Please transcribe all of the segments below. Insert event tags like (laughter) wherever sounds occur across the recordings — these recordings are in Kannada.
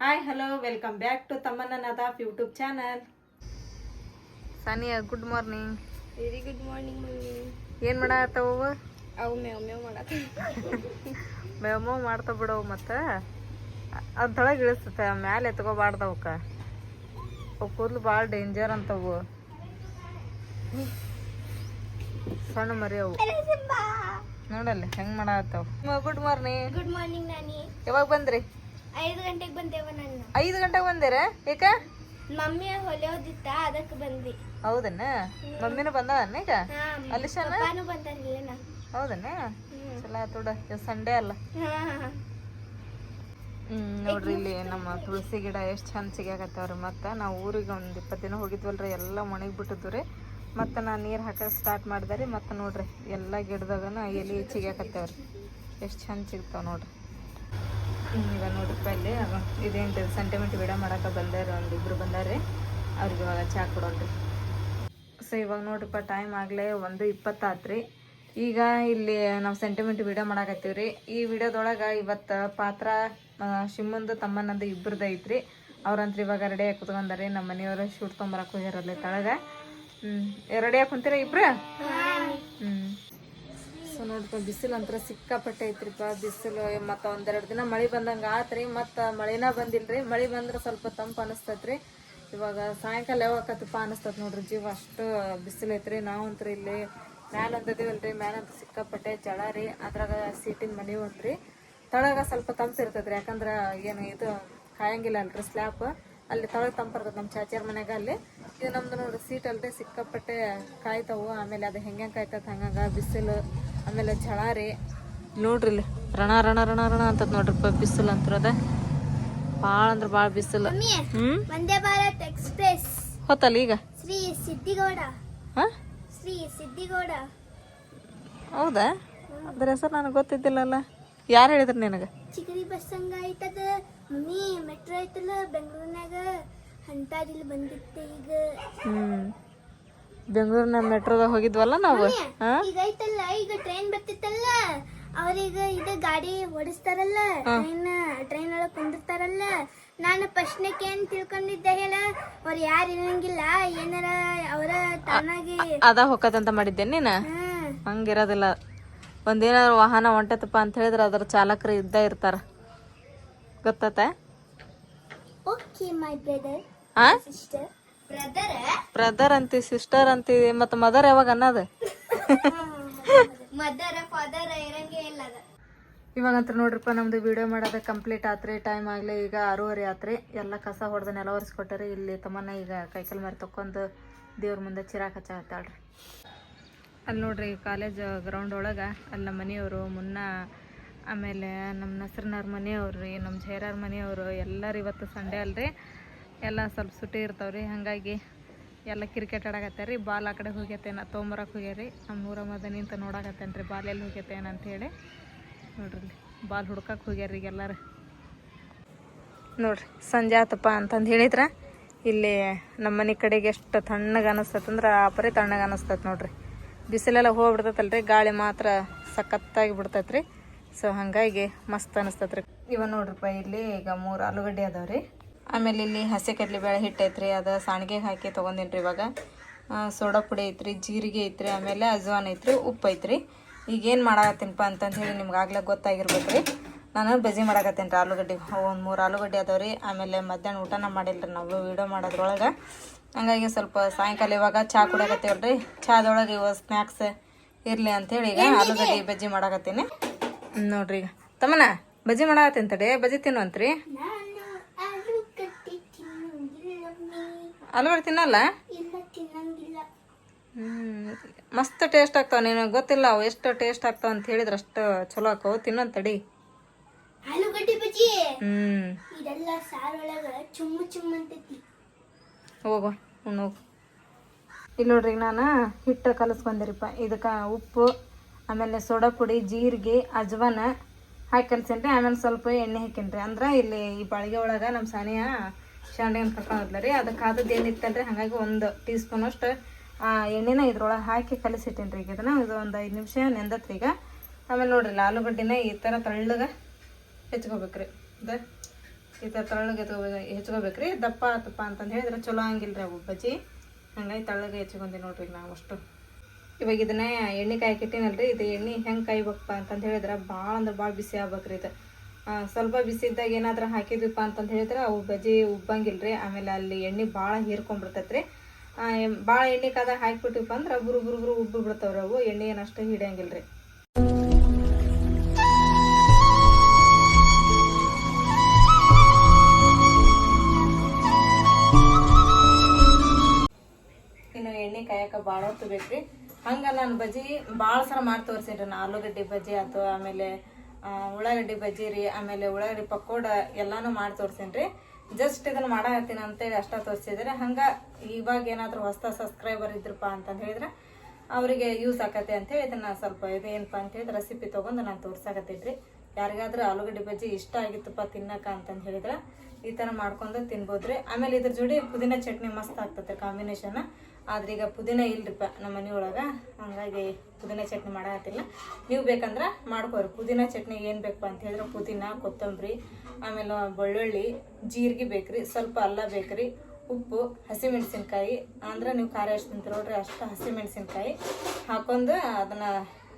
Hi hello welcome back to ತಮ್ಮನ್ನ Nadaf YouTube channel Sania good morning very good morning mummy ಏನು ಮಾಡತ್ತವು ಅವು ಮೇವ್ ಮೇವ್ ಮಾಡತ್ತ (laughs) ಮೇಮೋ ಮಾಡ್ತಾ ಬಿಡವು ಮತ್ತು. ಅದ್ರೊಳಗೆ ಇಳಿಸ್ತತೆ ಮ್ಯಾಲೆ ಎತ್ಕೋಬಾರ್ದವಕ್ಕ ಅವು ಕೂದಲು ಭಾಳ ಡೇಂಜರ್ ಅಂತವು. ಸಣ್ಣ ಮರಿ ಅವು. ನೋಡಲ್ಲ ಹೆಂಗೆ ಮಾಡತ್ತವು ಗುಡ್ ಮಾರ್ನಿಂಗ್ ಗುಡ್ ಮಾರ್ನಿಂಗ್ ನಾನಿ. ಯಾವಾಗ ಬಂದ್ರಿ? ಐದು ಗಂಟೆಗೆ ಬಂದೇವ ನಾನು. ಐದು ಗಂಟೆಗೆ ಬಂದಿರ? ಯಾಕ ಮಮ್ಮಿ ಹೊಲಿಯೋದಿತ್ತ ಅದಕ್ಕೆ ಬಂದ್ವಿ. ಹೌದನ್ನ? ಮಮ್ಮಿನೂ ಬಂದವನ್ನ ಈಗ? ಅಲ್ಲಿ ಶಾನ ಹೌದನ್ನ? ಚಲೋ ಆತೋಡ ಸಂಡೇ ಅಲ್ಲ. ಹ್ಮ್ ನೋಡ್ರಿ ಇಲ್ಲಿ ನಮ್ಮ ತುಳಸಿ ಗಿಡ ಎಷ್ಟು ಚಂದ ಸಿಗಾಕತ್ತವ್ರಿ. ಮತ್ತು ನಾವು ಊರಿಗೆ ಒಂದು ಇಪ್ಪತ್ತು ದಿನ ಹೋಗಿದ್ವಲ್ರಿ ಎಲ್ಲ ಒಣಗಿ ಬಿಟ್ಟಿದ್ವು ರೀ. ಮತ್ತು ನಾನು ನೀರು ಹಾಕೋಕೆ ಸ್ಟಾರ್ಟ್ ಮಾಡಿದೆ ರೀ. ಮತ್ತು ನೋಡ್ರಿ ಎಲ್ಲ ಗಿಡದಾಗನ ಎಲೆ ಸಿಗಾಕತ್ತವ್ರಿ. ಎಷ್ಟು ಚಂದ ಸಿಗ್ತಾವ ನೋಡ್ರಿ. ಇವಾಗ ನೋಡ್ರಿಪ್ಪ ಇಲ್ಲಿ ಇದೇನು ಸೆಂಟಿಮೆಂಟ್ ವಿಡಿಯೋ ಮಾಡಕ್ಕೆ ಬಂದಾರ ಒಂದು ಬಂದಾರೆ. ಬಂದಾರ್ರಿ ಅವ್ರಿಗೆ ಇವಾಗ ಚಹಾ ಕೊಡೋಣ್ರಿ. ಸೊ ಇವಾಗ ನೋಡ್ರಿಪ್ಪ ಟೈಮ್ ಆಗಲೇ ಒಂದು ಇಪ್ಪತ್ತಾತ್ರಿ. ಈಗ ಇಲ್ಲಿ ನಾವು ಸೆಂಟಿಮೆಂಟ್ ವಿಡಿಯೋ ಮಾಡಾಕತ್ತೀವಿ ರೀ ಈ ವಿಡಿಯೋದೊಳಗೆ ಇವತ್ತು ಪಾತ್ರ ಶಿಮ್ಮಂದು ತಮ್ಮನಂದು ಇಬ್ಬರದ್ದು ಐತ್ರಿ. ಅವ್ರಂತ್ರಿ ಇವಾಗ ರೆಡಿ ಆಗಿ ಕುತ್ಕೊಂಡಾರಿ. ನಮ್ಮ ಮನೆಯವರು ಶೂಟ್ ತೊಂಬರಕ್ಕೆ ಹೋಗಿರಲ್ಲ ತಳಗ. ಹ್ಞೂ ರೆಡಿ ಆಗಿ ಕುಂತೀರ ಇಬ್ರು? ಹ್ಞೂ ಸೊ ನೋಡ್ಪ ಬಿಸಿಲು ಅಂತರ ಸಿಕ್ಕಾಪಟ್ಟೆ ಐತ್ರಿಪ್ಪ ಬಿಸಿಲು ಮತ್ತು ಒಂದೆರಡು ದಿನ ಮಳೆ ಬಂದಂಗೆ ಆತ್ರಿ. ಮತ್ತು ಮಳೆನ ಬಂದಿಲ್ರಿ. ಮಳೆ ಬಂದ್ರೆ ಸ್ವಲ್ಪ ತಂಪು ಅನಿಸ್ತೈತ್ರಿ. ಇವಾಗ ಸಾಯಂಕಾಲ ಯಾವಾಗತ್ತಪ್ಪ ಅನಿಸ್ತತ್ ನೋಡ್ರಿ. ಜೀವ ಅಷ್ಟು ಬಿಸಿಲು ಐತ್ರಿ. ನಾವು ಅಂತ್ರಿ ಇಲ್ಲಿ ಮ್ಯಾಲ ಅಂತದೀವಲ್ರಿ ಮ್ಯಾಲ ಅಂತ ಸಿಕ್ಕಾಪಟ್ಟೆ ಜಳ ರೀ. ಅದ್ರಾಗ ಸೀಟಿನ ಮನೆ ಒಂದ್ರಿ ತಳಗ ಸ್ವಲ್ಪ ತಂಪು ಇರ್ತೈತ್ರಿ. ಯಾಕಂದ್ರೆ ಏನು ಇದು ಕಾಯಂಗಿಲ್ಲ ಅಲ್ರಿ ಸ್ಲ್ಯಾಪ್. ಅಲ್ಲಿ ತಳಗ ತಂಪು ಇರ್ತೈತೆ ನಮ್ಮ ಚಾಚಿಯರ್ ಮನ್ಯಾಗ ಅಲ್ಲಿ. ಇದು ನಮ್ದು ನೋಡ್ರಿ ಸೀಟ್ ಅಲ್ರಿ. ಸಿಕ್ಕಾಪಟ್ಟೆ ಕಾಯ್ತಾವು. ಆಮೇಲೆ ಅದು ಹೆಂಗೆ ಕಾಯ್ತದೆ ಹಂಗಂಗ ಬಿಸಿಲು ಆಮೇಲೆ ಝಳ ರೀ. ನೋಡ್ರಿ ಇಲ್ಲಿ. ರಣ ರಣ ರಣ ರಣ ಅಂತದ್ ನೋಡ್ರಿಪ್ಪ ಬಿಸಿಲು ಅಂತರದ. ಭಾಳ ಅಂದ್ರೆ ಭಾಳ ಬಿಸಿಲು. ಹ್ಮ್? ವಂದೇ ಭಾರತ್ ಎಕ್ಸ್ಪ್ರೆಸ್. ಹೊತ್ತಲ್ಲ ಈಗ? ಶ್ರೀ ಸಿದ್ದಿಗೌಡ. ಹಾ? ಶ್ರೀ ಸಿದ್ದಿಗೌಡ. ಹೌದಾ? ಅದ್ರ ಹೆಸರು ನನಗೆ ಗೊತ್ತಿದ್ದಿಲ್ಲಲ್ಲ. ಯಾರು ಹೇಳಿದ್ರು ನಿನಗೆ? ಚಿಗರಿ ಬಸ್ ಹಂಗ ಆಯ್ತದ. ಮಮ್ಮಿ ಮೆಟ್ರೋ ಐತಲ್ಲ ಬೆಂಗಳೂರಿನಾಗ. ಅಂತಾದಿಲ್ ಬಂದಿತ್ತೆ ಈಗ. ಹ್ಮ್. ಬೆಂಗಳೂರಿನ ಮೆಟ್ರೋದಾಗ ಹೋಗಿದ್ವಲ್ಲ ನಾವು? ಹಾ ಈಗ ಐತಲ್ಲ ಈಗ ಟ್ರೈನ್ ಬರ್ತಿತ್ತಲ್ಲ. ಅವ್ರೀಗ ಇದು ಗಾಡಿ ಓಡಿಸ್ತಾರಲ್ಲ ಟ್ರೈನ್ ಟ್ರೈನ್ ಒಳಗೆ ಕುಂದಿರ್ತಾರಲ್ಲ. ನಾನು ಫಸ್ಟ್ನಕ್ಕೆ ಏನ್ ತಿಳ್ಕೊಂಡಿದ್ದೆ ಹೇಳ. ಅವ್ರು ಯಾರು ಇರಂಗಿಲ್ಲ ಏನಾರ ಅವರ ತಾನಾಗಿ ಅದ ಹೋಗತ್ತಂತ ಮಾಡಿದ್ದೆ ನೀನ? ಹಂಗಿರೋದಿಲ್ಲ. ಒಂದೇನಾದ್ರು ವಾಹನ ಹೊಂಟತಪ್ಪ ಅಂತ ಹೇಳಿದ್ರೆ ಅದರ ಚಾಲಕರು ಇದ್ದ ಇರ್ತಾರ. ಗೊತ್ತತೆ okay my brother sister brother ಅಂತಿ ಸಿಸ್ಟರ್ ಅಂತಿ ಮತ್ತು ಮದರ್ ಯಾವಾಗ ಅನ್ನೋದು? ಇವಾಗಂತ್ರ ನೋಡ್ರಿಪ್ಪ ನಮ್ದು ವಿಡಿಯೋ ಮಾಡೋದ ಕಂಪ್ಲೀಟ್ ಆತ್ರಿ ಟೈಮ್ ಆಗ್ಲಿ ಈಗ ಆರೂವರೆ ಆತ್ರಿ. ಎಲ್ಲ ಕಸ ಹೊಡೆದ ನೆಲ ಒರೆಸ್ಕೊಟ್ಟಾರಿ ಇಲ್ಲಿ ತಮ್ಮನ್ನ ಈಗ ಕೈಕಲ್ ಮಾರಿ ತಕ್ಕೊಂಡು ದೇವ್ರ ಮುಂದೆ ಚಿರಾಕ್ ಹಚ್ಚಾಕತ್ತಾಳ್ರಿ ಅಲ್ಲಿ ನೋಡ್ರಿ ಕಾಲೇಜ್ ಗ್ರೌಂಡ್ ಒಳಗೆ ಅಲ್ಲಿ ನಮ್ಮ ಮನೆಯವರು ಮುನ್ನ ಆಮೇಲೆ ನಮ್ಮ ನಸ್ರನವ್ರ ಮನೆಯವ್ರು ರೀ ನಮ್ಮ ಜೈರಾರ ಮನೆಯವರು ಎಲ್ಲರೂ ಇವತ್ತು ಸಂಡೇ ಅಲ್ರಿ. ಎಲ್ಲ ಸ್ವಲ್ಪ ಸುಟಿ ರೀ. ಹಾಗಾಗಿ ಎಲ್ಲ ಕ್ರಿಕೆಟ್ ಆಡಕತ್ತೆ ರೀ ಬಾಲ್ ಆ ಕಡೆ ಹೋಗ್ಯತೇನ ತೊಂಬರಕ್ಕೆ ಹೋಗ್ಯಾರಿ. ನಮ್ಮ ಊರ ಮದ ನಿಂತು ನೋಡಕತ್ತೇನೆ ರೀ ಬಾಲ್ ಎಲ್ಲಿ ಹೋಗ್ಯತೇನ ಅಂಥೇಳಿ ನೋಡ್ರಿ, ಬಾಲ್ ಹುಡ್ಕಕ್ಕೆ ಹೋಗ್ಯಾರ ಈಗ ಎಲ್ಲರೂ. ನೋಡ್ರಿ, ಸಂಜೆ ಆತಪ್ಪ ಅಂತಂದು ಹೇಳಿದ್ರ. ಇಲ್ಲಿ ನಮ್ಮ ಮನೆ ಕಡೆಗೆ ಎಷ್ಟು ತಣ್ಣಗೆ ಅನಿಸ್ತೈತಂದ್ರೆ ಆ ಪರಿ ತಣ್ಣಗೆ ಅನಿಸ್ತೈತೆ ನೋಡ್ರಿ. ಬಿಸಿಲೆಲ್ಲ ಹೋಗ್ಬಿಡ್ತೈತಲ್ರಿ, ಗಾಳಿ ಮಾತ್ರ ಸಖತ್ತಾಗಿ ಬಿಡ್ತೈತ್ರಿ. ಸೊ ಹಾಗಾಗಿ ಮಸ್ತ್ ಅನಿಸ್ತತ್ರಿ. ಇವ ನೋಡ್ರಿಪ್ಪ, ಇಲ್ಲಿ ಈಗ ಮೂರು ಆಲೂಗಡ್ಡೆ ಅದಾವ್ರಿ. ಆಮೇಲೆ ಇಲ್ಲಿ ಹಸಿ ಕಡ್ಲಿ ಬೇಳೆ ಹಿಟ್ಟು ಐತ್ರಿ ಅದು ಸಾಣಿಗೆ ಹಾಕಿ ತೊಗೊಂಡಿನ್ರಿ ಇವಾಗ. ಸೋಡಾ ಪುಡಿ ಐತ್ರಿ ಜೀರಿಗೆ ಐತ್ರಿ ಆಮೇಲೆ ಅಜ್ವಾನ್ ಐತ್ರಿ ಉಪ್ಪು ಐತ್ರಿ. ಈಗ ಏನು ಮಾಡಾಕತ್ತೀನಪ್ಪ ಅಂತಂದು ಹೇಳಿ ನಿಮ್ಗೆ ಆಗ್ಲೇ ಗೊತ್ತಾಗಿರ್ಬೇಕು ರೀ ನಾನು ಬಜ್ಜಿ ಮಾಡಾಕತ್ತೀನಿ ರೀ ಆಲೂಗಡ್ಡೆ ಒಂದು ಮೂರು ಆಲೂಗಡ್ಡೆ ಅದಾವ್ರಿ ಆಮೇಲೆ ಮಧ್ಯಾಹ್ನ ಊಟನ ಮಾಡಿಲ್ಲ ರೀ ನಾವು ವೀಡಿಯೋ ಮಾಡೋದ್ರೊಳಗೆ. ಹಂಗಾಗಿ ಸ್ವಲ್ಪ ಸಾಯಂಕಾಲ ಇವಾಗ ಚಹಾ ಕುಡಿಯಕತ್ತೀವಲ್ರಿ ಚಹಾದೊಳಗೆ ಇವಾಗ ಸ್ನ್ಯಾಕ್ಸ್ ಇರಲಿ ಅಂಥೇಳಿ ಈಗ ಆಲೂಗಡ್ಡೆ ಬಜ್ಜಿ ಮಾಡಾಕತ್ತೀನಿ. ನೋಡ್ರಿ ಈಗ. ತಮ್ಮನ ಬಜ್ಜಿ ಮಾಡಾಕತ್ತೀನಿ ತಡೆ. ಬಜ್ಜಿ ತಿನ್ನುವಂತ್ರಿ ನಾನು ಆಲೂಗಡ್ಡೆ ತಿನ್ನಂಗಿಲ್ಲ ಮಮ್ಮಿ. ಆಲೂಗಡ್ಡೆ ತಿನ್ನಲ್ಲ? ಹ್ಮ್ ಮಸ್ತ್ ಟೇಸ್ಟ್ ಆಗ್ತಾವ. ನೀನು ಗೊತ್ತಿಲ್ಲ ಅವು ಎಷ್ಟು ಟೇಸ್ಟ್ ಆಗ್ತಾವ ಅಂತ ಹೇಳಿದ್ರೆ ಅಷ್ಟು ಚಲೋ ಆಕವು ತಿನ್ನೋನ್ ತಡಿ. ಆಲೂಗಡ್ಡೆ ಬಜ್ಜಿ? ಹ್ಮ್. ಇದೆಲ್ಲ ಸಾರೊಳಗ ಚುಮ್ಮು ಚುಮ್ಮು ಅಂತೈತಿ. ಹೋಗು ಇಲ್ಲಿ ನೋಡ್ರಿ ನಾನು ಹಿಟ್ಟು ಕಲಸ್ಕೊಂದಿರಿಪ್ಪ. ಇದಕ್ಕೆ ಉಪ್ಪು ಆಮೇಲೆ ಸೋಡಾ ಪುಡಿ ಜೀರಿಗೆ ಅಜ್ವಾನ ಹಾಕಿ ಕಲ್ಸೇನ್ರಿ ಆಮೇಲೆ ಸ್ವಲ್ಪ ಎಣ್ಣೆ ಹಾಕೇನ್ರಿ ಅಂದ್ರೆ ಇಲ್ಲಿ ಈ ಬಾಳಿಗೆ ಒಳಗೆ ನಮ್ಮ ಸಾನಿಯ ಶಾಂಡಿಗೆ ಕರ್ಕೊಂಡಿದ್ಲ ರೀ. ಅದಕ್ಕೆ ಆದದ್ದು ರೀ ಹಾಗಾಗಿ ಒಂದು ಟೀ ಸ್ಪೂನ್ ಅಷ್ಟು ಎಣ್ಣೆನ ಇದ್ರೊಳಗೆ ಹಾಕಿ ಕಲಿಸಿಟ್ಟೇನ್ರಿ ಈಗ ಇದನ್ನು. ಇದು ಒಂದು ಐದು ನಿಮಿಷ ನೆಂದತ್ರಿ ಈಗ. ಆಮೇಲೆ ನೋಡ್ರಿ ಆಲೂಗಡ್ಡಿನ ಈ ಥರ ತಳ್ಳಗೆ ಹೆಚ್ಕೋಬೇಕ್ರಿ. ಇದು ಈ ಥರ ತಳ್ಳಗೆ ಹೆಚ್ಕೋಬೇಕ್ರಿ. ದಪ್ಪ ಆತಪ್ಪ ಅಂತಂದು ಹೇಳಿದ್ರೆ ಚಲೋ ಹಂಗಿಲ್ರಿ ಅವು ಬಜ್ಜಿ. ಹಂಗಾಗಿ ತಳ್ಳಗೆ ಹೆಚ್ಕೊಂಡಿ ನೋಡ್ರಿ ನಾವು ಅಷ್ಟು. ಇವಾಗ ಇದನ್ನೇ ಎಣ್ಣೆ ಕಾಯಿ ಇಟ್ಟಿನಲ್ರಿ. ಇದು ಎಣ್ಣೆ ಹೆಂಗೆ ಕಾಯ್ಬೇಕಪ್ಪ ಅಂತಂದು ಹೇಳಿದ್ರೆ ಭಾಳ ಅಂದ್ರೆ ಭಾಳ ಬಿಸಿ ಆಗ್ಬೇಕ್ರಿ ಇದು. ಆ, ಸ್ವಲ್ಪ ಬಿಸಿ ಇದ್ದಾಗ ಏನಾದ್ರೂ ಹಾಕಿದ್ವಿಪ್ಪ ಅಂತಂದು ಹೇಳಿದ್ರೆ ಅವು ಬಜ್ಜಿ ರೀ ಆಮೇಲೆ ಅಲ್ಲಿ ಎಣ್ಣೆ ಭಾಳ ಹೀರ್ಕೊಂಡ್ಬಿಡ್ತೈತ್ರಿ. ಭಾಳ ಎಣ್ಣೆ ಕಾದಾಗ ಹಾಕಿಬಿಟ್ಟಿವಪ್ಪ ಅಂದ್ರೆ ಬುರು ಬುರು ಬುರು ಉಬ್ಬಿ ಬಿಡ್ತಾವ್ರಿ ಅವು. ಎಣ್ಣೆ ಏನಷ್ಟು ಹಿಡಿಯಂಗಿಲ್ರಿ. ಇನ್ನು ಎಣ್ಣೆ ಕಾಯಕ ಭಾಳ ಹೊತ್ತು ಬೇಕ್ರಿ. ಹಂಗೆ ನಾನು ಬಜ್ಜಿ ಭಾಳ ಸಲ ಮಾಡಿ ತೋರಿಸಿನ್ರಿ ನಾನು ಆಲೂಗಡ್ಡೆ ಬಜ್ಜಿ ಆಯ್ತು ಆಮೇಲೆ ಉಳ್ಳಾಗಡ್ಡಿ ಬಜ್ಜಿ ರೀ ಆಮೇಲೆ ಉಳ್ಳಾಗಡ್ಡಿ ಪಕೋಡ ಎಲ್ಲಾನು ಮಾಡಿ ತೋರಿಸೇನ್ರಿ. ಜಸ್ಟ್ ಇದನ್ನ ಮಾಡಾಕತ್ತೀನಿ ಅಂತೇಳಿ ಅಷ್ಟ ತೋರಿಸಿದ್ರೆ. ಹಂಗೆ ಇವಾಗ ಏನಾದರೂ ಹೊಸ ಸಬ್ಸ್ಕ್ರೈಬರ್ ಇದ್ರಪ್ಪ ಅಂತಂದು ಹೇಳಿದ್ರೆ ಅವರಿಗೆ ಯೂಸ್ ಆಕತ್ತೆ ಅಂತೇಳಿ ಇದನ್ನ ಸ್ವಲ್ಪ ಇದೇನಪ್ಪ ಅಂತ ಹೇಳಿದ್ರೆ ರೆಸಿಪಿ ತೊಗೊಂಡು ನಾನು ತೋರ್ಸಾಕತ್ತಿದ್ರಿ ಯಾರಿಗಾದ್ರೂ ಆಲೂಗಡ್ಡೆ ಬಜ್ಜಿ ಇಷ್ಟ ಆಗಿತ್ತಪ್ಪ ತಿನ್ನಕ ಅಂತಂದು ಹೇಳಿದ್ರೆ ಈ ಥರ ಮಾಡ್ಕೊಂಡು ತಿನ್ಬೋದ್ರಿ. ಆಮೇಲೆ ಇದ್ರ ಜೋಡಿ ಪುದೀನ ಚಟ್ನಿ ಮಸ್ತ್ ಆಗ್ತದೆ ಕಾಂಬಿನೇಷನ್ ಆದ್ರೆ ಈಗ ಪುದೀನ ಇಲ್ರಿಪ್ಪ ನಮ್ಮ ಮನೆಯೊಳಗೆ. ಹಂಗಾಗಿ ಪುದೀನ ಚಟ್ನಿ ಮಾಡಾಕತ್ತಿಲ್ಲ. ನೀವು ಬೇಕಂದ್ರೆ ಮಾಡ್ಕೋರಿ. ಪುದೀನ ಚಟ್ನಿ ಏನು ಬೇಕಪ್ಪ ಅಂತ ಹೇಳಿದ್ರೆ ಪುದೀನ, ಕೊತ್ತಂಬರಿ, ಆಮೇಲೆ ಬೆಳ್ಳುಳ್ಳಿ, ಜೀರಿಗೆ ಬೇಕ್ರಿ, ಸ್ವಲ್ಪ ಅಲ್ಲ ಬೇಕ್ರಿ, ಉಪ್ಪು, ಹಸಿಮೆಣಸಿನ್ಕಾಯಿ. ಅಂದ್ರೆ ನೀವು ಖಾರ ಎಷ್ಟು ತಿಂತೀರ ನೋಡ್ರಿ ಅಷ್ಟು ಹಸಿಮೆಣಸಿನ್ಕಾಯಿ ಹಾಕೊಂಡು ಅದನ್ನ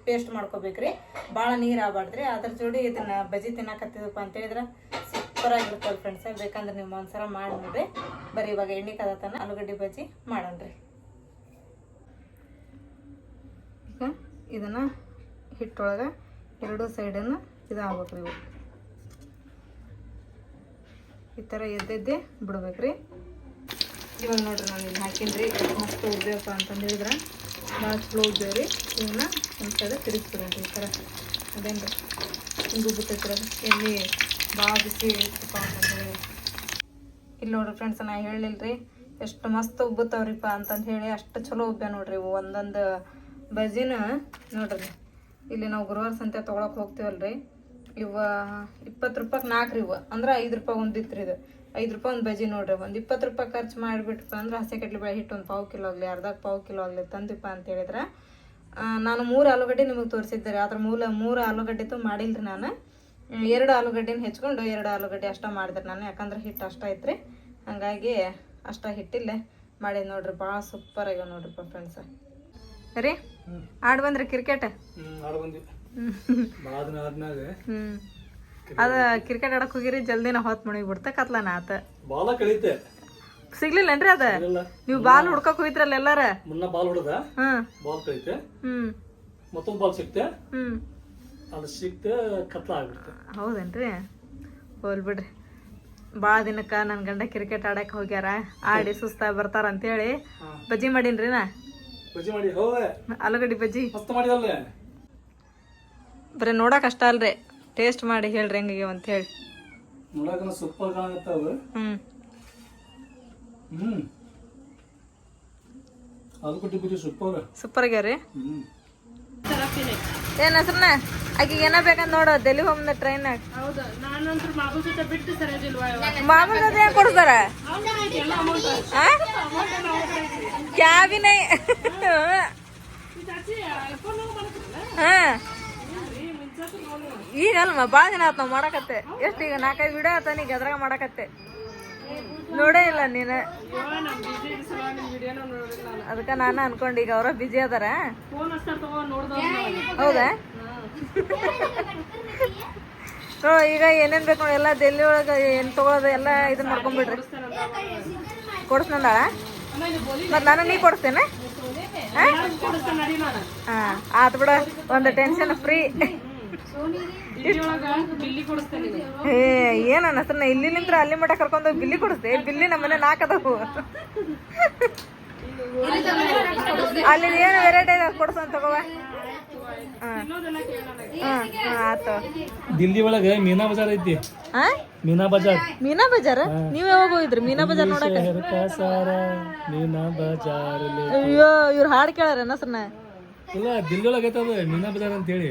ಪೇಸ್ಟ್ ಮಾಡ್ಕೋಬೇಕ್ರಿ. ಭಾಳ ನೀರು ಆಗ್ಬಾರ್ದ್ರಿ. ಅದ್ರ ಜೋಡಿ ಇದನ್ನ ಬಜ್ಜಿ ತಿನ್ನಾಕತ್ತಿದಪ್ಪ ಅಂತ ಹೇಳಿದ್ರೆ ಸೂಪರ್ ಫ್ರೆಂಡ್ಸ ಫ್ರೆಂಡ್ಸ್ ಬೇಕಂದ್ರೆ ನೀವು ಒಂದ್ಸಲ ಮಾಡಿ ನೋಡ್ರಿ ಬರೀ ಇವಾಗ ಎಣ್ಣೆ ಕದತನ ಆಲೂಗಡ್ಡೆ ಬಜ್ಜಿ ಮಾಡೋಣ್ರಿ ಈಗ ಇದನ್ನ ಹಿಟ್ಟೊಳಗೆ ಎರಡೂ ಸೈಡನ್ನು ಇದಾಗ್ಬೇಕ್ರಿ ಇವು ಈ ಥರ ಎದ್ದೆದ್ದೆ ಬಿಡ್ಬೇಕ್ರಿ. ಇವಾಗ ನೋಡ್ರಿ ನಾನು ಇಲ್ಲಿ ಹಾಕಿನ್ರಿ. ಮಸ್ತ್ ಉಬ್ಬೇಕಪ್ಪ ಅಂತಂದು ಹೇಳಿದ್ರೆ. ಭಾಳ ಚಲೋ ಉಬ್ಬೇವ್ರಿ ಇವನ್ನ ಒಂದು ಸೈಡ್ ತಿರುಗಿಸ್ಬಿಡ್ರಿ ಈ ಥರ ಅದೇನ್ರಿ? ಹಿಂಗೆ ಉಬ್ಬುತ್ತೈತ್ರ ಎಲ್ಲಿ ಭಾಳ ಬಿಸಿ ಇರ್ತಪ್ಪ ಅಂತಂದೇಳಿ ಇಲ್ಲಿ ನೋಡ್ರಿ ಫ್ರೆಂಡ್ಸ್ ನಾ ಹೇಳಿಲ್ರಿ ಎಷ್ಟು ಮಸ್ತ್ ಉಬ್ಬುತ್ತವ್ರಿಪ್ಪ ಅಂತಂದು ಹೇಳಿ ಅಷ್ಟು ಚಲೋ ಉಬ್ಬೆ ನೋಡ್ರಿ ಒಂದೊಂದು ಬಜ್ಜಿನ ನೋಡ್ರಿ, ಇಲ್ಲಿ ನಾವು ಗುರುವಾರ ಸಂತೆ ತೊಗೊಳಕ್ ಹೋಗ್ತೀವಲ್ರಿ. ಇವ ಇಪ್ಪತ್ತು ರೂಪಾಯಿ ನಾಲ್ಕು ರೀ ಇವ. ಅಂದ್ರೆ ಐದು ರೂಪಾಯಿ ಒಂದಿತ್ತು ರೀ ಇದು. ಐದು ರೂಪಾಯಿ ಒಂದು ಬಜಿ ನೋಡ್ರಿ ಒಂದು ಇಪ್ಪತ್ತು ರೂಪಾಯಿ ಖರ್ಚು ಮಾಡಿಬಿಟ್ಪ ಅಂದ್ರೆ ಹಸಿ ಕಡ್ಲಿ ಬೇಳೆ ಹಿಟ್ಟು ಒಂದು ಪಾವು ಕಿಲೋ ಆಗಲಿ ಅರ್ಧ ಪಾವು ಕಿಲೋ ಆಗಲಿ ತಂದಿಪ್ಪ ಅಂತ ಹೇಳಿದ್ರೆ. ನಾನು ಮೂರು ಆಲೂಗಡ್ಡೆ ನಿಮಗೆ ತೋರಿಸಿದ್ದೆ ರೀ ಅದ್ರ ಮೂಲ ಮೂರು ಆಲೂಗಡ್ಡೆದು ಮಾಡಿಲ್ರಿ ನಾನು. ಎರಡು ಆಲೂಗಡ್ಡೆನ ಹೆಚ್ಕೊಂಡು ಎರಡು ಆಲೂಗಡ್ಡೆ ಅಷ್ಟ ಮಾಡಿದ್ರಿ ನಾನು. ಯಾಕಂದ್ರೆ ಹಿಟ್ಟು ಅಷ್ಟ ಐತ್ರಿ. ಹಾಗಾಗಿ ಅಷ್ಟ ಹಿಟ್ಟಿಲ್ಲೇ ಮಾಡಿ ನೋಡ್ರಿ. ಭಾಳ ಸೂಪರ್ ಆಗ್ಯಾವ ನೋಡ್ರಿಪ್ಪ ಫ್ರೆಂಡ್ಸ್ ರೀ ಆಡ್ ಬಂದ್ರಿ ಕ್ರಿಕೆಟ್ ಅದ ಕ್ರಿಕೆಟ್ ಆಡಕ್ ಹೋಗಿರಿ ಜಲ್ದಿನ ಹೊತ್ ಮುಣಿಗಿ ಬಿಡ್ತ ಕತ್ಲ ಆತ. ಸಿಗ್ಲಿಲ್ಲನ್ರಿ ಅದ? ನೀವು ಬಾಲ್ ಹುಡ್ಕಕ್ ಹೋಗಿದ್ರಲ್ಲ ಎಲ್ಲಾರ? ಮುನ್ನ ಬಾಲ್ ಹೊಡೆದ? ಬಾಲ್ ಕಳೀತೆ. ಮತ್ತೊಂದು ಬಾಲ್ ಸಿಕ್ತೆ. ಅದು ಸಿಕ್ತೆ ಕತ್ಲ ಆಗ್ಬಿಡ್ತೆ. ಹೌದೇನ್ರಿ? ಹೋಲ್ ಬಿಡ್ರಿ. ಭಾಳ ದಿನಕ್ಕ ನನ್ನ ಗಂಡ ಕ್ರಿಕೆಟ್ ಆಡಕ್ ಹೋಗ್ಯಾರ. ಆಡಿ ಸುಸ್ತಾಗಿ ಬರ್ತಾರ ಅಂತೇಳಿ. ಬಜ್ಜಿ ಮಾಡೀನ್ರಿ ನಾ ಬಜ್ಜಿ ಮಾಡಿ ಹೋವೆ ಆಲೂಗಡ್ಡಿ ಬಜ್ಜಿ. ಮಸ್ತ್ ಮಾಡಿದಲ್ಲೇ. ಬರೀ ನೋಡಕ್ ಅಷ್ಟ ಅಲ್ರಿ. ಟೇಸ್ಟ್ ಮಾಡಿ ಹೇಳ್ರಿ ಹೆಂಗಾಗ್ಯಾವ ಅಂತ ಹೇಳಿ. ನೋಡಕ ಸೂಪರ್ ಕಾಣತ್ತಾವ ಹ್ಮ್. ಹ್ಮ್. ಕೊಟ್ಟಿ ಬಜ್ಜಿ ಸೂಪರ್ ಸೂಪರ್ ಆಗ್ಯಾವ್ರಿ. ಹ್ಮ್. ಏನ್ ಹೆಸ್ರನ? ಆಕಿಗೆ ಏನ ಬೇಕಂತ ನೋಡು ಡೆಲ್ಲಿ ಹೋಮ್ ಟ್ರೈನಾಗ ಮಾಮೂಲ್ ಅದೇ ಕೊಡ್ತಾರ ಕ್ಯಾಬಿನ ಹಾ. ಈಗ ಅಲ್ಮ ಭಾಳ ದಿನ ಆತ್ ನಾವ್ ಮಾಡಕತ್ತೆ. ಎಷ್ಟು ಈಗ ನಾಲ್ಕೈದು ವಿಡಿಯೋ ಆತ ನೀ ಅದ್ರಾಗ ಮಾಡಕತ್ತೆ. ನೋಡೇ ಇಲ್ಲ ನೀನು. ಅದಕ್ಕೆ ನಾನು ಅನ್ಕೊಂಡು ಈಗ ಅವರ ಬಿಜಿ ಅದಾರ. ಹೌದಾ? ನೋ ಈಗ ಏನೇನ್ ಬೇಕು ನೋಡಿ ಎಲ್ಲ ಡೆಲ್ಲಿ ಒಳಗ ಏನ್ ತಗೊಳೋದು ಎಲ್ಲ ಇದನ್ನ ಮಾಡ್ಕೊಂಡ್ಬಿಡ್ರಿ ಕೊಡಿಸ್ನಂದಾಳ? ಮತ್ ನಾನು ನೀ ಕೊಡಿಸ್ತೇನೆ? ಹಾ? ಆತ್ ಬಿಡ ಒಂದು ಟೆನ್ಷನ್ ಫ್ರೀ ಏ ಏನ ನನ್ನ ಇಲ್ಲಿ ನಿಂತ್ರ ಅಲ್ಲಿ ಮಠ ಕರ್ಕೊಂಡು ಬಿಲ್ಲಿ ಕೊಡಿಸ್ದೆ. ಬಿಲ್ಲಿ ನಮ್ಮನೆ ನಾಕದವು ಅಲ್ಲಿ ಏನು ವೆರೈಟಿ ಕೊಡ್ಸೋ ತಗೋವ ದಿಲ್ಲಿ ಒಳಗ ಮೀನಾ ಬಜಾರ್ ಐತಿ. ಮೀನಾ ಬಜಾರ್. ಮೀನಾ ಬಜಾರ್? ನೀವ್ ಯಾವಾಗ ಹೋಗಿದ್ರಿ ಮೀನಾ ಬಜಾರ್ ನೋಡಕ ಮೀನಾ ಬಜಾರ್ ಅಯ್ಯೋ ಇವ್ರ ಹಾಡ್ ಕೇಳಾರ ನಸರ್ನ ಇಲ್ಲ ದಿಲ್ಲಿ ಒಳಗ ಐತದ ಮೀನಾ ಬಜಾರ್ ಅಂತ ಹೇಳಿ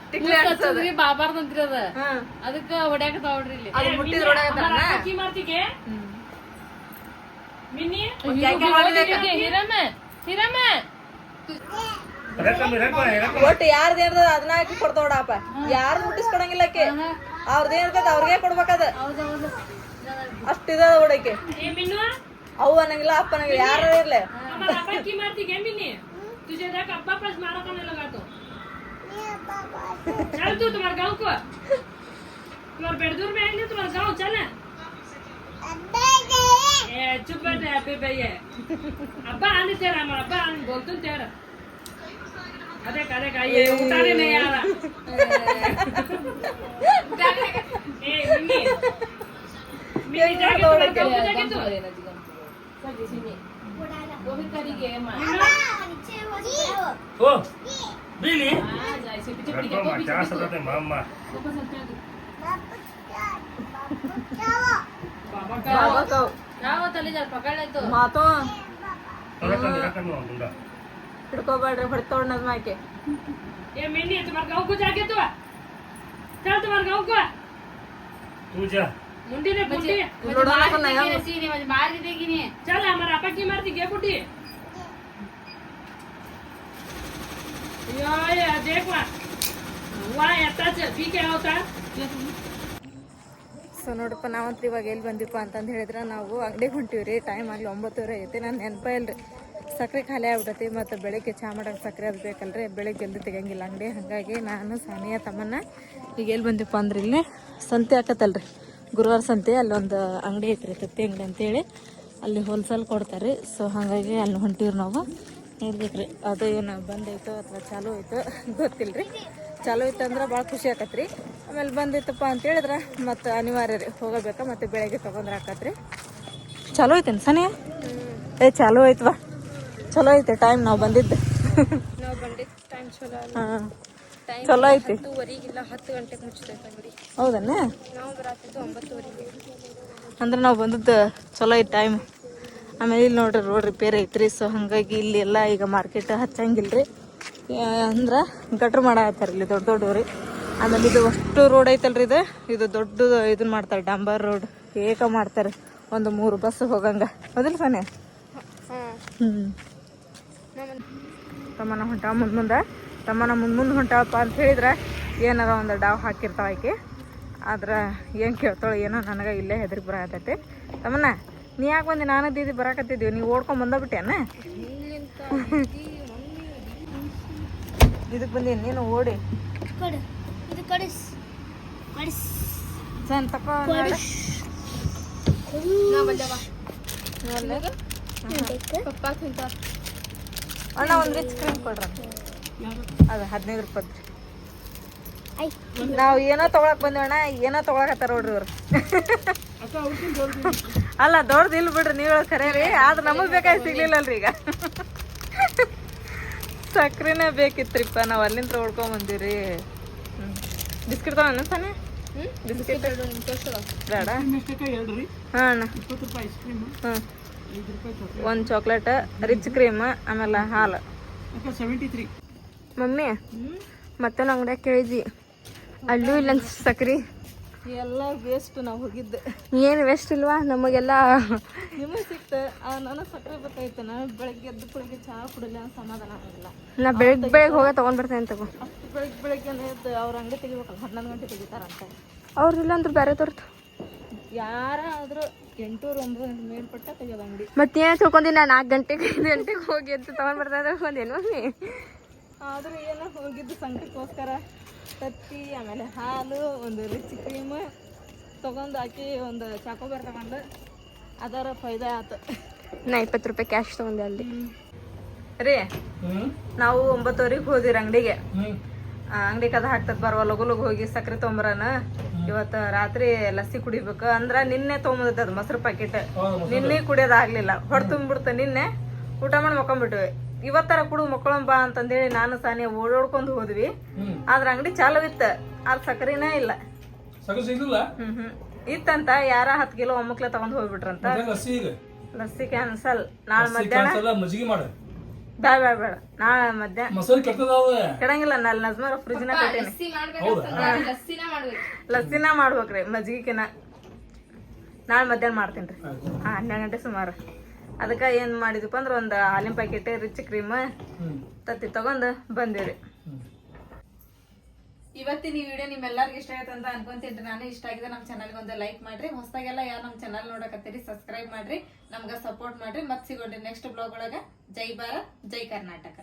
ಹಚ್ಚಿದ್ರಿ ಬಾಬಾರ್ದಂತ್ರಿ ಅದಕ್ಕ ಹೊಡ್ಯಾಕತ್ತಾವ ಮಿನಿ ಹಿರಮ್ಮ ಒಟ್ಟು ಯಾರ್ದ ಏನ್ದ ಅದನ್ನ ಹಾಕಿ ಕೊಡ್ತೋಡಪ್ಪ ಯಾರು ಮುಟ್ಟಿಸ್ಕೊಡಂಗಿಲ್ಲ ಆಕೆ ಅವ್ರದ್ದು ಏನಿರ್ತದ ಅವ್ರಿಗೆ ಕೊಡ್ಬೇಕದ. ಅಷ್ಟಿದ ಅವು ಅನ್ನಂಗಿಲ್ಲ ಅಪ್ಪ ಅನ್ನಂಗಿಲ್ಲ ಯಾರು ಇರ್ಲಿ. चल तू तुम्हारे गांव को तुम्हारे पेड़ दूर में आएंगे तुम्हारे गांव चल चुप बैठ अबे भैया अब्बा आने तेरा हमारा अब्बा आने बोल तुम तेरा अरे अरे का ये उतारे नहीं आ रहा ए मिनी मिनी जाके तुम्हारे गांव को जाके तू सर जी मिनी वो भी करी गए मां ओ Really? Berapa macam satu teh mama. Baba kau. ಯಾವ ತಲೆ ಜರ ಪಕಡಾಯ್ತು ಮಾತೋ ಹಿಡ್ಕೋಬೇಡ್ರಿ ಹೊಡ್ತೊಣ್ಣದ್ ಮಾಕೆ ಏ ಮಿನ್ನಿ ತುಮಾರ್ಗ ಹೋಗು ಜಾಕೆತ್ತು ಚಲ ತುಮಾರ್ಗ ಹೋಗು ತೂಜಾ ಮುಂಡಿನೇ ಬಚ್ಚಿ ನೋಡೋಣ ನಯ ಸೀನಿ ಮಾರ್ಗಿ ದೇಗಿನಿ ಚಲ ಅಮರ ಅಪ್ಪಕ್ಕಿ ಮಾರ್ತಿ ಗೇ ಬುಟ್ಟಿ ಸೊ ನೋಡಪ್ಪ ನಾವಂತ ಇವಾಗ ಎಲ್ಲಿ ಬಂದಿಪ್ಪ ಅಂತಂದು ಹೇಳಿದ್ರೆ ನಾವು ಅಂಗಡಿಗೆ ರೀ ಟೈಮ್ ಆಗಲಿ ಒಂಬತ್ತುವರೆ ಐತೆ. ನಾನು ನೆನಪ ಇಲ್ರಿ. ಸಕ್ಕರೆ ಖಾಲಿ ಆಗ್ಬಿಟ್ಟೈತಿ ಮತ್ತು ಬೆಳಗ್ಗೆ ಚಾ ಮಾಡೋಕೆ ಸಕ್ಕರೆ ಅದು ಬೇಕಲ್ರಿ. ಬೆಳಗ್ಗೆ ಜಲ್ದಿ ತೆಗಂಗಿಲ್ಲ ಅಂಗಡಿ ಹಾಗಾಗಿ ನಾನು, ಸಾನಿಯಾ ತಮ್ಮನ್ನ ಈಗ ಎಲ್ಲಿ ಬಂದಿಪ್ಪ ಅಂದ್ರೆ ಇಲ್ಲಿ ಸಂತೆ ಹಾಕತ್ತಲ್ರಿ. ಗುರುವಾರ ಸಂತೆ, ಅಲ್ಲೊಂದು ಅಂಗಡಿ ಐತ್ರಿ ತತ್ತಿ ಅಂಗಡಿ ಅಂತೇಳಿ. ಅಲ್ಲಿ ಹೋಲ್ಸೇಲ್ ಕೊಡ್ತಾರೆ ಸೊ ಹಾಗಾಗಿ ಅಲ್ಲಿ ಹೊಂಟಿವ್ರಿ ನಾವು. ನೋಡ್ಬೇಕ್ರಿ. ಅದು ಏನು ಬಂದೈತೋ ಅಥವಾ ಚಾಲೂ ಐತೋ (laughs) ಗೊತ್ತಿಲ್ರಿ. ಚಾಲು ಐತೆ ಅಂದ್ರೆ ಭಾಳ ಖುಷಿ ಆಕತ್ರಿ. ಆಮೇಲೆ ಬಂದೈತಪ್ಪ ಅಂತ ಹೇಳಿದ್ರೆ ಮತ್ತು ಅನಿವಾರ್ಯ ರೀ. ಹೋಗಬೇಕಾ ಮತ್ತು ಬೆಳಗ್ಗೆ ತೊಗೊಂಡ್ರೆ ಆಕತ್ರಿ. ಚಾಲು ಐತೇನು ಸನಿ ಏ ಚಾಲು ಐತ್ವಾ ಚಲೋ ಐತೆ ಟೈಮ್ ನಾವು ಬಂದಿದ್ದು. ನಾವು ಬಂದಿದ್ದ ಟೈಮ್ ಚಲೋ ಹಾಂ. ಚಲೋ ಐತಿ ಹತ್ತುವರೆಗಿಲ್ಲ ಹತ್ತು ಗಂಟೆಗೆ ಮುಚ್ಚತೈತೆ ಅಂಗಡಿ ಹೌದನ್ನ ನಾವು ಬರತ್ತಿದ್ದು ಒಂಬತ್ತುವರೆಗೆ. ಅಂದ್ರೆ ನಾವು ಬಂದದ್ದು ಚಲೋ ಐತೆ ಟೈಮ್ ಆಮೇಲೆ ಇಲ್ಲಿ ನೋಡ್ರಿ ರೋಡ್ ರಿಪೇರ್ ಐತ್ರಿ. ಸೊ ಹಾಗಾಗಿ ಇಲ್ಲಿ ಎಲ್ಲ ಈಗ ಮಾರ್ಕೆಟ್ ಹಚ್ಚಂಗಿಲ್ರಿ. ಅಂದ್ರೆ ಗಟ್ರ್ ಮಾಡತ್ತಾರ ಇಲ್ಲಿ ದೊಡ್ಡ ದೊಡ್ಡವ್ರಿ ಆಮೇಲೆ ಇದು ಅಷ್ಟು ರೋಡ್ ಐತಲ್ರಿ ಇದು. ಇದು ದೊಡ್ಡದು ಇದನ್ನ ಮಾಡ್ತಾರೆ, ಡಾಂಬರ್ ರೋಡ್ ಏಕ ಮಾಡ್ತಾರೆ. ಒಂದು ಮೂರು ಬಸ್ ಹೋಗಂಗ. ಹೌದಿಲ್ಲ ಸನೆ ತಮ್ಮನ ಹೊಂಟಾವ ಮುಂದೆ ಮುಂದೆ. ತಮ್ಮನ ಮುಂದೆ ಮುಂದೆ ಹೊಂಟಾವಪ್ಪ ಅಂತ ಹೇಳಿದ್ರೆ ಏನಾರ ಒಂದು ಡಾವ್ ಹಾಕಿರ್ತಾವ ಆಕೆ. ಆದ್ರೆ ಏನು ಕೇಳ್ತಾಳೆ ಏನೋ ನನಗೆ ಇಲ್ಲೇ ಹೆದರಿ ಆತೈತಿ ತಮ್ಮನ? ನೀ ಯಾಕೆ ಬಂದಿ ನಾನು ದೀದಿ ಬರಾಕತ್ತಿದ್ದೀವಿ ನೀವು ಓಡ್ಕೊಂಡು ಬಂದಬಿಟ್ಟೇನ ಇದಕ್ಕೆ ಬಂದೀನಿ ನೀನು ಓಡಿ. ಸಣ್ಣ ತಕೋ ಅಣ್ಣ ಒಂದು ರಿಚ್ ಕ್ರೀಮ್ ಕೊಡ್ರ. ಅದು ಹದಿನೈದು ರೂಪಾಯಿ ನಾವು ಏನೋ ತೊಗೊಳಕ್ ಬಂದೇವಣ್ಣ ಏನೋ ತೊಗೊಳಕತ್ತಾರ ನೋಡ್ರಿ ಇವ್ರು. (laughs) ಅಲ್ಲ ದೊಡ್ಡದು ಇಲ್ಲ ಬಿಡ್ರಿ ನೀವು ಖರೆ ರೀ? ಆದ್ರೆ ನಮಗೆ ಬೇಕಾಗಿ ಸಿಗ್ಲಿಲ್ಲಲ್ರಿ ಈಗ. ಸಕ್ರೆನೇ ಬೇಕಿತ್ರಿಪ್ಪ ನಾವು ಅಲ್ಲಿಂದ ಹೊಡ್ಕೊಂಡ್ ಬಂದಿವ್ರಿ. ಬಿಸ್ಕಿಟ್ ತಗೊಂಡ ತಾನೆ ಬಿಸ್ಕಿಟ್ ಬೇಡ. ಹಾಂ ಹ್ಞೂ ಒಂದು ಚಾಕ್ಲೇಟ್ ರಿಚ್ ಕ್ರೀಮ್ ಆಮೇಲೆ ಹಾಲು. ಮಮ್ಮಿ ಮತ್ತೊಂದು ಅಂಗಡಿಯಾಗ ಕೇಳಿದ್ವಿ ಅಲ್ಲೂ ಇಲ್ಲ ಸಕ್ರಿ. ಎಲ್ಲ ವೇಸ್ಟ್ ನಾವು ಹೋಗಿದ್ದೆ. ಏನು ವೇಸ್ಟ್ ಇಲ್ವಾ? ನಮಗೆಲ್ಲ ನಿಮಗೆ ಸಿಕ್ತ. ನನಗೆ ಸಕ್ಕರೆ ಬೇಕಾಯ್ತು ನಾನು ಬೆಳಗ್ಗೆ ಎದ್ದು ಕುಡಿಗೆ ಚಹಾ ಕುಡಿಲ್ಲ ಅಂತ ಸಮಾಧಾನ ಆಗಿಲ್ಲ ನಾ ಬೆಳಗ್ಗೆ ಬೆಳಗ್ಗೆ ಹೋಗ ತಗೊಂಡ್ ಬರ್ತೇನೆ ತಗೋ. ಅಷ್ಟು ಬೆಳಗ್ಗೆ ಬೆಳಗ್ಗೆ ಎದ್ದು ಅವ್ರ ಹಂಗೆ ತೆಗಿಬೇಕಲ್ಲ ಹನ್ನೊಂದು ಗಂಟೆ ತೆಗಿತಾರಂತೆ. ಅವ್ರು ಇಲ್ಲ ಅಂದ್ರೆ ಬೇರೆ ತೋರ್ತು. ಯಾರಾದರೂ ಎಂಟೂರು ಒಂಬತ್ತು ಮೇಲ್ಪಟ್ಟ ತೆಗಿಯೋದು ಅಂಗಡಿ. ಮತ್ತೇನು ತಿಳ್ಕೊಂಡಿ ನಾ ನಾಲ್ಕು ಗಂಟೆಗೆ ಐದು ಗಂಟೆಗೆ ಹೋಗಿ ಎದ್ದು ತಗೊಂಡ್ ಬರ್ತಾ ತಿಳ್ಕೊಂಡೇನು ಮಮ್ಮಿ ಆದರೂ ಏನೋ ಹೋಗಿದ್ದು ಸಂಘಕ್ಕೋಸ್ಕರ ತತ್ತಿ ಆಮೇಲೆ ಹಾಲು ಒಂದು ರಿಚ್ ಕ್ರೀಮ್ ತೊಗೊಂಡು ಹಾಕಿ ಒಂದು ಚಾಕೋಬಾರ್ ತಗೊಂಡು ಅದರ ಫೈದಾ ಆತು. ನಾ ಇಪ್ಪತ್ತು ರೂಪಾಯಿ ಕ್ಯಾಶ್ ತಗೊಂಡೆ ಅಲ್ಲಿ. ರೀ ನಾವು ಒಂಬತ್ತುವರೆಗೆ ಹೋದಿರ ಅಂಗಡಿಗೆ. ಅಂಗಡಿ ಕದ ಹಾಕ್ತದ ಬರುವ ಲಗು ಲಗು ಹೋಗಿ ಸಕ್ಕರೆ ತೊಂಬರನ. ಇವತ್ತು ರಾತ್ರಿ ಲಸ್ಸಿ ಕುಡಿಬೇಕು. ಅಂದ್ರ ನಿನ್ನೆ ತೊಗೊಂಬಂದೈತೆ ಅದು ಮೊಸರು ಪ್ಯಾಕೆಟ್ ನಿನ್ನೆ ಕುಡಿಯೋದಾಗ್ಲಿಲ್ಲ ಹೊರ ಹೊಡೆ ತುಂಬಿಡ್ತ ನಿನ್ನೆ. ಊಟ ಮಾಡಿ ಮಕ್ಕೊಂಡ್ಬಿಟ್ವಿ ಇವತ್ತರ ಕುಡು ಮಕ್ಕಳಂಬ ಬಾ ಅಂತಂದೇಳಿ ನಾನು ಸಾನೆ ಓಡಾಡ್ಕೊಂಡು ಹೋದ್ವಿ. ಆದ್ರ ಅಂಗಡಿ ಚಾಲು ಇತ್ತ. ಆದ್ರ ಸಕ್ಕರೆನೇ ಇಲ್ಲ. ಹ್ಮ್ ಹ್ಮ್. ಇತ್ತಂತ ಯಾರ ಹತ್ ಕಿಲೋ ಒಮ್ಮಕ್ಲೆ ತಗೊಂಡ್ ಹೋಗ್ಬಿಟ್ರಂತ. ಲಸ್ಸಿ ಕ್ಯಾನ್ಸಲ್ ನಾಳೆ ಲಸ್ಸಿ ಮಧ್ಯಾಹ್ನ ಬೇಡ ಬೇಡ ಬೇಡ ನಾಳೆ ಮಧ್ಯಾಹ್ನ ಕೆಡಂಗಿಲ್ಲ ನಲ್ಲಿ ನಜ್ಮಾರ ಫ್ರಿಜ್ನ ಕಟ್ಟೀನಿ. ಲಸ್ಸಿನ ಮಾಡ್ಬೇಕು. ಲಸ್ಸಿನ ಮಾಡ್ಬೇಕ್ರಿ ಮಜ್ಜಿಗೆಕಿನ. ನಾಳೆ ಮಧ್ಯಾಹ್ನ ಮಾಡ್ತೀನಿ ರೀ. ಹಾಂ ಹನ್ನೆರಡು ಗಂಟೆ ಸುಮಾರು. ಅದಕ್ಕೆ ಏನು ಮಾಡಿದ್ವಿಪ್ಪ ಅಂದ್ರೆ ಒಂದು ಹಾಲಿನ ಪ್ಯಾಕೆಟ್ ರಿಚ್ ಕ್ರೀಮ್ ತತ್ತಿ ತಗೊಂಡು ಬಂದಿವ್ರಿ. ಇವತ್ತಿನ ಈ ವಿಡಿಯೋ ನಿಮ್ಮೆಲ್ಲರಿಗೂ ಇಷ್ಟ ಆಯ್ತು ಅಂತ ಅನ್ಕೊಂತೀನಿ ನಾನು ಇಷ್ಟ ಆಗಿದೆ ನಮ್ಮ ಚಾನಲ್ಗೆ ಒಂದು ಲೈಕ್ ಮಾಡ್ರಿ. ಹೊಸದಾಗೆಲ್ಲ ಯಾರು ನಮ್ಮ ಚಾನಲ್ ನೋಡಕತ್ತೀರಿ ಸಬ್ಸ್ಕ್ರೈಬ್ ಮಾಡ್ರಿ. ನಮ್ಗೆ ಸಪೋರ್ಟ್ ಮಾಡ್ರಿ. ಮತ್ತೆ ಸಿಗೋಣ ನೆಕ್ಸ್ಟ್ ಬ್ಲಾಗ್ ಒಳಗೆ. ಜೈ ಭಾರತ್ ಜೈ ಕರ್ನಾಟಕ.